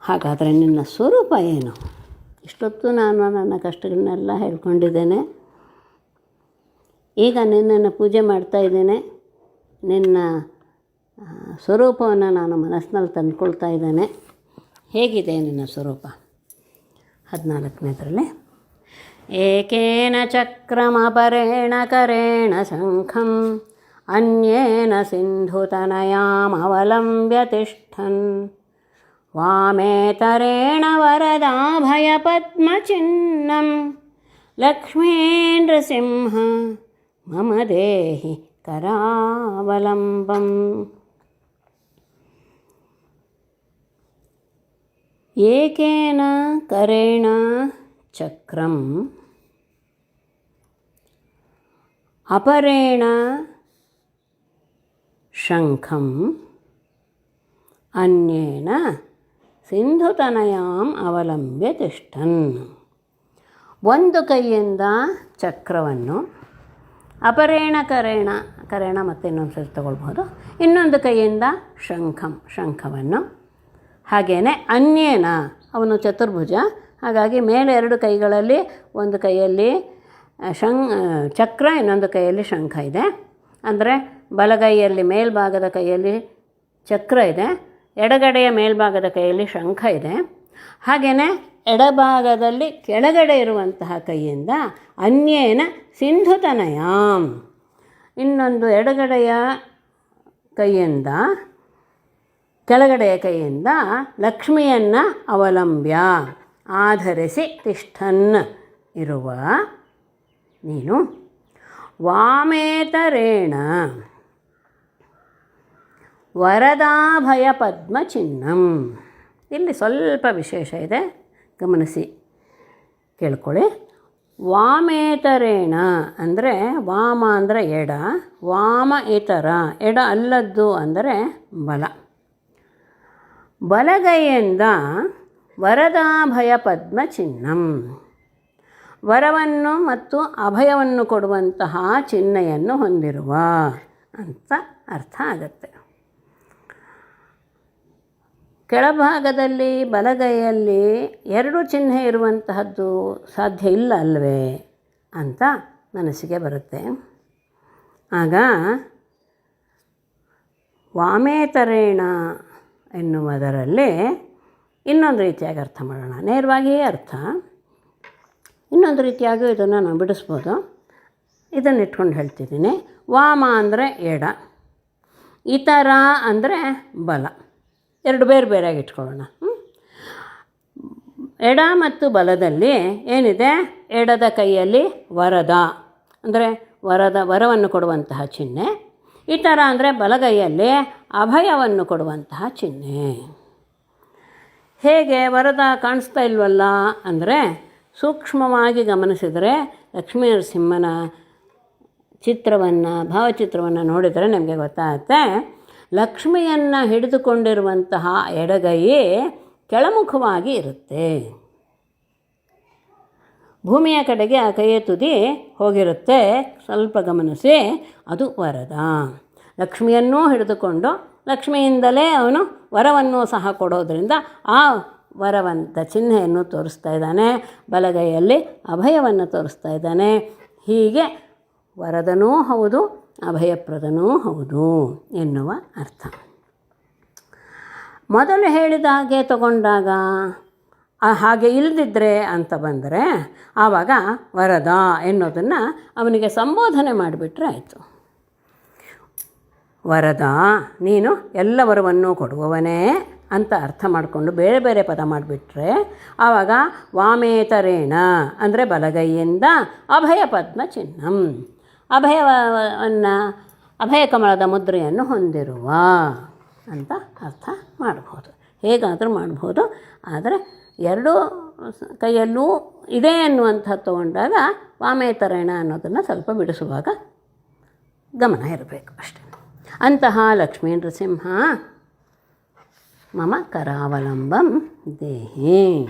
ಹಾಗಾದರೆ ನಿನ್ನ ಸ್ವರೂಪ ಏನು? ಇಷ್ಟೊತ್ತು ನಾನು ನನ್ನ ಕಷ್ಟಗಳನ್ನೆಲ್ಲ ಹೇಳ್ಕೊಂಡಿದ್ದೇನೆ. ಈಗ ನಿನ್ನನ್ನು ಪೂಜೆ ಮಾಡ್ತಾ ಇದ್ದೇನೆ. ನಿನ್ನ ಸ್ವರೂಪವನ್ನು ನಾನು ಮನಸ್ಸಿನಲ್ಲಿ ತಂದುಕೊಳ್ತಾ ಇದ್ದೇನೆ. ಹೇಗಿದೆ ನಿನ್ನ ಸ್ವರೂಪ? ಹದಿನಾಲ್ಕನೇದರಲ್ಲಿ. ಏಕೇನ ಚಕ್ರಮಪರೇಣ ಕರೇಣ ಶಂಖಂ ಅನ್ಯೇನ ಸಿಂಧುತನಯಾಮವಲಂಬ್ಯ ತಿಷ್ಠನ್ ವಾಮೇತರೇಣ ವರದಾಭಯಪದ್ಮಚಿಹ್ನಂ ಲಕ್ಷ್ಮೀನೃಸಿಂಹ ಮಮ ದೇಹಿ ಕರಾವಲಂಬಂ ಏಕೇನ ಕರೇಣ ಚಕ್ರಂ ಅಪರೇಣ ಶಂಖಂ ಅನ್ಯೇನ ಸಿಂಧುತನಯಾಂ ಅವಲಂಬ್ಯ ತಿಷ್ಠನ್ ಒಂದು ಕೈಯಿಂದ ಚಕ್ರವನ್ನು, ಅಪರೇಣ ಕರೇಣ ಕರೇಣ ಮತ್ತು ಇನ್ನೊಂದು ಸರಿ ತಗೊಳ್ಬೋದು ಇನ್ನೊಂದು ಕೈಯಿಂದ ಶಂಖಂ, ಶಂಖವನ್ನು. ಹಾಗೆಯೇ ಅನ್ಯೇನ, ಅವನು ಚತುರ್ಭುಜ. ಹಾಗಾಗಿ ಮೇಲೆ ಎರಡು ಕೈಗಳಲ್ಲಿ, ಒಂದು ಕೈಯಲ್ಲಿ ಶಂ ಚಕ್ರ, ಇನ್ನೊಂದು ಕೈಯಲ್ಲಿ ಶಂಖ ಇದೆ. ಅಂದರೆ ಬಲಗೈಯಲ್ಲಿ ಮೇಲ್ಭಾಗದ ಕೈಯಲ್ಲಿ ಚಕ್ರ ಇದೆ. ಎಡಗಡೆಯ ಮೇಲ್ಭಾಗದ ಕೈಯಲ್ಲಿ ಶಂಖ ಇದೆ. ಹಾಗೆಯೇ ಎಡಭಾಗದಲ್ಲಿ ಕೆಳಗಡೆ ಇರುವಂತಹ ಕೈಯಿಂದ ಅನ್ಯೇನ ಸಿಂಧುತನಯಾಮ್ ಇನ್ನೊಂದು ಎಡಗಡೆಯ ಕೈಯಿಂದ, ಕೆಳಗಡೆಯ ಕೈಯಿಂದ ಲಕ್ಷ್ಮಿಯನ್ನು ಅವಲಂಬ್ಯ, ಆಧರಿಸಿ ತಿಷ್ಠನ್ ಇರುವ ನೀನು ವಾಮೇತರೇಣ. ವರದಾಭಯ ಪದ್ಮ ಚಿಹ್ನಂ ಇಲ್ಲಿ ಸ್ವಲ್ಪ ವಿಶೇಷ ಇದೆ. ಗಮನಿಸಿ, ಕೇಳ್ಕೊಳ್ಳಿ. ವಾಮೇತರೇಣ ಅಂದರೆ ವಾಮ ಅಂದರೆ ಎಡ, ವಾಮ ಇತರ, ಎಡ ಅಲ್ಲದ್ದು ಅಂದರೆ ಬಲ. ಬಲಗೈಯಿಂದ ವರದಾಭಯ ಪದ್ಮ ಚಿನ್ನಂ ವರವನ್ನು ಮತ್ತು ಅಭಯವನ್ನು ಕೊಡುವಂತಹ ಚಿಹ್ನೆಯನ್ನು ಹೊಂದಿರುವ ಅಂತ ಅರ್ಥ ಆಗುತ್ತೆ. ಕೆಳಭಾಗದಲ್ಲಿ ಬಲಗೈಯಲ್ಲಿ ಎರಡು ಚಿಹ್ನೆ ಇರುವಂತಹದ್ದು ಸಾಧ್ಯ ಇಲ್ಲ ಅಲ್ವೇ ಅಂತ ಮನಸ್ಸಿಗೆ ಬರುತ್ತೆ. ಆಗ ವಾಮೇತರೇಣ ಎನ್ನುವುದರಲ್ಲಿ ಇನ್ನೊಂದು ರೀತಿಯಾಗಿ ಅರ್ಥ ಮಾಡೋಣ. ನೇರವಾಗಿಯೇ ಅರ್ಥ. ಇನ್ನೊಂದು ರೀತಿಯಾಗಿ ಇದನ್ನು ನಾವು ಬಿಡಿಸ್ಬೋದು. ಇದನ್ನು ಇಟ್ಕೊಂಡು ಹೇಳ್ತಿದ್ದೀನಿ. ವಾಮ ಅಂದರೆ ಎಡ, ಇತರ ಅಂದರೆ ಬಲ. ಎರಡು ಬೇರೆ ಬೇರೆಯಾಗಿ ಇಟ್ಕೊಳ್ಳೋಣ? ಎಡ ಮತ್ತು ಬಲದಲ್ಲಿ ಏನಿದೆ? ಎಡದ ಕೈಯಲ್ಲಿ ವರದ. ಅಂದರೆ ವರದ, ವರವನ್ನು ಕೊಡುವಂತಹ ಚಿಹ್ನೆ. ಈ ಥರ ಅಂದರೆ ಬಲಗೈಯಲ್ಲಿ ಅಭಯವನ್ನು ಕೊಡುವಂತಹ ಚಿಹ್ನೆ. ಹೇಗೆ ವರದ ಕಾಣಿಸ್ತಾ ಇಲ್ವಲ್ಲ ಅಂದರೆ ಸೂಕ್ಷ್ಮವಾಗಿ ಗಮನಿಸಿದರೆ ಲಕ್ಷ್ಮೀ ನರಸಿಂಹನ ಚಿತ್ರವನ್ನು, ಭಾವಚಿತ್ರವನ್ನು ನೋಡಿದರೆ ನಮಗೆ ಗೊತ್ತಾಗುತ್ತೆ. ಲಕ್ಷ್ಮಿಯನ್ನು ಹಿಡಿದುಕೊಂಡಿರುವಂತಹ ಎಡಗೈ ಕೆಳಮುಖವಾಗಿ ಇರುತ್ತೆ. ಭೂಮಿಯ ಕಡೆಗೆ ಆ ಕೈಯ ತುದಿ ಹೋಗಿರುತ್ತೆ. ಸ್ವಲ್ಪ ಗಮನಿಸಿ, ಅದು ವರದ. ಲಕ್ಷ್ಮಿಯನ್ನೂ ಹಿಡಿದುಕೊಂಡು ಲಕ್ಷ್ಮಿಯಿಂದಲೇ ಅವನು ವರವನ್ನು ಸಹ ಕೊಡೋದರಿಂದ ಆ ವರವಂತ ಚಿಹ್ನೆಯನ್ನು ತೋರಿಸ್ತಾ ಇದ್ದಾನೆ. ಬಲಗೈಯಲ್ಲಿ ಅಭಯವನ್ನು ತೋರಿಸ್ತಾ ಇದ್ದಾನೆ. ಹೀಗೆ ವರದನೂ ಹೌದು ಅಭಯಪ್ರದನೂ ಹೌದು ಎನ್ನುವ ಅರ್ಥ. ಮೊದಲು ಹೇಳಿದ ಹಾಗೆ ತಗೊಂಡಾಗ ಹಾಗೆ ಇಲ್ಲದಿದ್ದರೆ ಅಂತ ಬಂದರೆ ಆವಾಗ ವರದ ಎನ್ನೋದನ್ನು ಅವನಿಗೆ ಸಂಬೋಧನೆ ಮಾಡಿಬಿಟ್ರೆ ಆಯಿತು. ವರದ, ನೀನು ಎಲ್ಲ ವರವನ್ನು ಕೊಡುವವನೇ ಅಂತ ಅರ್ಥ ಮಾಡಿಕೊಂಡು ಬೇರೆ ಬೇರೆ ಪದ ಮಾಡಿಬಿಟ್ರೆ ಆವಾಗ ವಾಮೇತರೇಣ ಅಂದರೆ ಬಲಗೈಯಿಂದ ಅಭಯ ಪದ್ಮ ಚಿಹ್ನಂ ಅಭಯವನ್ನು ಅಭಯ ಕಮಲದ ಮುದ್ರೆಯನ್ನು ಹೊಂದಿರುವ ಅಂತ ಅರ್ಥ ಮಾಡ್ಬೋದು. ಹೇಗಾದರೂ ಮಾಡ್ಬೋದು. ಆದರೆ ಎರಡೂ ಕೈಯಲ್ಲೂ ಇದೆ ಅನ್ನುವಂಥದ್ದು ತಗೊಂಡಾಗ ವಾಮೇತರೇಣ ಅನ್ನೋದನ್ನು ಸ್ವಲ್ಪ ಬಿಡಿಸುವಾಗ ಗಮನ ಇರಬೇಕು ಅಷ್ಟೇ. ಅಂತಹ ಲಕ್ಷ್ಮೀ ನೃಸಿಂಹ ಮಮ ಕರಾವಲಂಬಂ ದೇಹಿ.